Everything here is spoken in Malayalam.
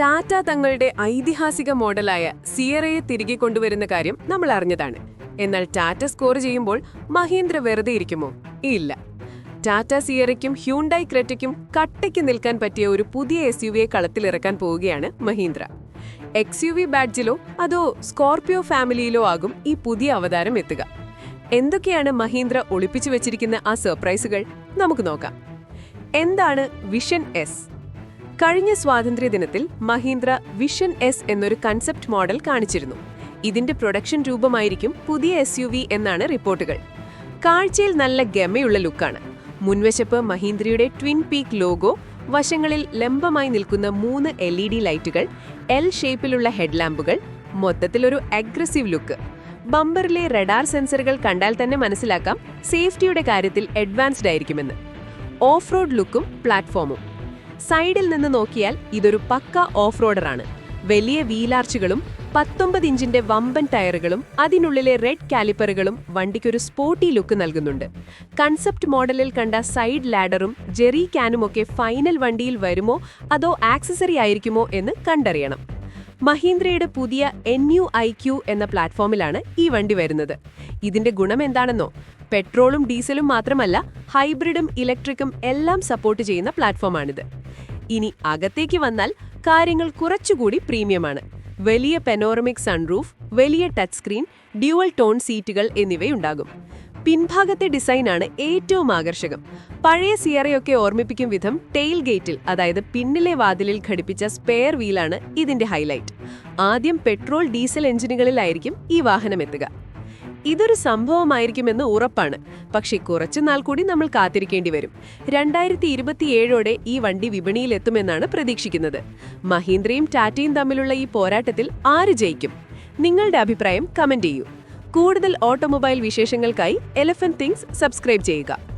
ടാറ്റ തങ്ങളുടെ ഐതിഹാസിക മോഡലായ സിയറയെ തിരികെ കൊണ്ടുവരുന്ന കാര്യം നമ്മൾ അറിഞ്ഞതാണ്. എന്നാൽ ടാറ്റ സ്കോർ ചെയ്യുമ്പോൾ മഹീന്ദ്ര വെറുതെ ഇരിക്കുമോ? ഇല്ല. ടാറ്റ സിയറയ്ക്കും ഹ്യൂണ്ടായി ക്രെറ്റയ്ക്കും കട്ടയ്ക്ക് നിൽക്കാൻ പറ്റിയ ഒരു പുതിയ എസ് യു വിയെ കളത്തിലിറക്കാൻ പോവുകയാണ് മഹീന്ദ്ര. എക്സ് യു വി ബാഡ്ജിലോ അതോ സ്കോർപിയോ ഫാമിലിയിലോ ആകും ഈ പുതിയ അവതാരം എത്തുക. എന്തൊക്കെയാണ് മഹീന്ദ്ര ഒളിപ്പിച്ചു വെച്ചിരിക്കുന്ന ആ സർപ്രൈസുകൾ? നമുക്ക് നോക്കാം. എന്താണ് വിഷൻ എസ്? കഴിഞ്ഞ സ്വാതന്ത്ര്യ ദിനത്തിൽ മഹീന്ദ്ര വിഷൻ എസ് എന്നൊരു കൺസെപ്റ്റ് മോഡൽ കാണിച്ചിരുന്നു. ഇതിന്റെ പ്രൊഡക്ഷൻ രൂപമായിരിക്കും പുതിയ എസ് യു വി എന്നാണ് റിപ്പോർട്ടുകൾ. കാഴ്ചയിൽ നല്ല ഗമയുള്ള ലുക്കാണ്. മുൻവശപ്പ് മഹീന്ദ്രയുടെ ട്വിൻ പീക്ക് ലോഗോ വശങ്ങളിൽ ലംബമായി നിൽക്കുന്ന മൂന്ന് എൽ ഇ ഡി ലൈറ്റുകൾ എൽ ഷേപ്പിലുള്ള ഹെഡ്ലാമ്പുകൾ മൊത്തത്തിലൊരു അഗ്രസീവ് ലുക്ക് ബമ്പറിലെ റഡാർ സെൻസറുകൾ കണ്ടാൽ തന്നെ മനസ്സിലാക്കാം സേഫ്റ്റിയുടെ കാര്യത്തിൽ അഡ്വാൻസ്ഡ് ആയിരിക്കുമെന്ന്. ഓഫ് റോഡ് ലുക്കും പ്ലാറ്റ്ഫോമും സൈഡിൽ നിന്ന് നോക്കിയാൽ ഇതൊരു പക്ക ഓഫ് റോഡറാണ് വലിയ വീലാർച്ചുകളും പത്തൊമ്പത് ഇഞ്ചിന്റെ വമ്പൻ ടയറുകളും അതിനുള്ളിലെ റെഡ് കാലിപ്പറുകളും വണ്ടിക്കൊരു സ്പോർട്ടി ലുക്ക് നൽകുന്നുണ്ട്. കൺസെപ്റ്റ് മോഡലിൽ കണ്ട സൈഡ് ലാഡറും ജെറി ക്യാനുമൊക്കെ ഫൈനൽ വണ്ടിയിൽ വരുമോ അതോ ആക്സസറി ആയിരിക്കുമോ എന്ന് കണ്ടറിയണം. മഹീന്ദ്രയുടെ പുതിയ എൻ യു ഐ ക്യു എന്ന പ്ലാറ്റ്ഫോമിലാണ് ഈ വണ്ടി വരുന്നത്. ഇതിന്റെ ഗുണം എന്താണെന്നോ? പെട്രോളും ഡീസലും മാത്രമല്ല ഹൈബ്രിഡും ഇലക്ട്രിക്കും എല്ലാം സപ്പോർട്ട് ചെയ്യുന്ന പ്ലാറ്റ്ഫോമാണിത്. ഇനി അകത്തേക്ക് വന്നാൽ കാര്യങ്ങൾ കുറച്ചുകൂടി പ്രീമിയമാണ്. വലിയ പെനോറമിക് സൺറൂഫ് വലിയ ടച്ച് സ്ക്രീൻ ഡ്യുവൽ ടോൺ സീറ്റുകൾ എന്നിവയുണ്ടാകും. പിൻഭാഗത്തെ ഡിസൈനാണ് ഏറ്റവും ആകർഷകം. പഴയ സിയറയൊക്കെ ഓർമ്മിപ്പിക്കും വിധം ടെയിൽ ഗേറ്റിൽ അതായത് പിന്നിലെ വാതിലിൽ ഘടിപ്പിച്ച സ്പെയർ വീലാണ് ഇതിന്റെ ഹൈലൈറ്റ് ആദ്യം പെട്രോൾ ഡീസൽ എഞ്ചിനുകളിലായിരിക്കും ഈ വാഹനം എത്തുക. ഇതൊരു സംഭവമായിരിക്കുമെന്ന് ഉറപ്പാണ്. പക്ഷേ കുറച്ചുനാൾ കൂടി നമ്മൾ കാത്തിരിക്കേണ്ടി വരും. രണ്ടായിരത്തി ഇരുപത്തിയേഴോടെ ഈ വണ്ടി വിപണിയിലെത്തുമെന്നാണ് പ്രതീക്ഷിക്കുന്നത്. മഹീന്ദ്രയും ടാറ്റയും തമ്മിലുള്ള ഈ പോരാട്ടത്തിൽ ആര് ജയിക്കും? നിങ്ങളുടെ അഭിപ്രായം കമന്റ് ചെയ്യൂ. കൂടുതൽ ഓട്ടോമൊബൈൽ വിശേഷങ്ങൾക്കായി എലഫന്റ് തിങ്സ് സബ്സ്ക്രൈബ് ചെയ്യുക.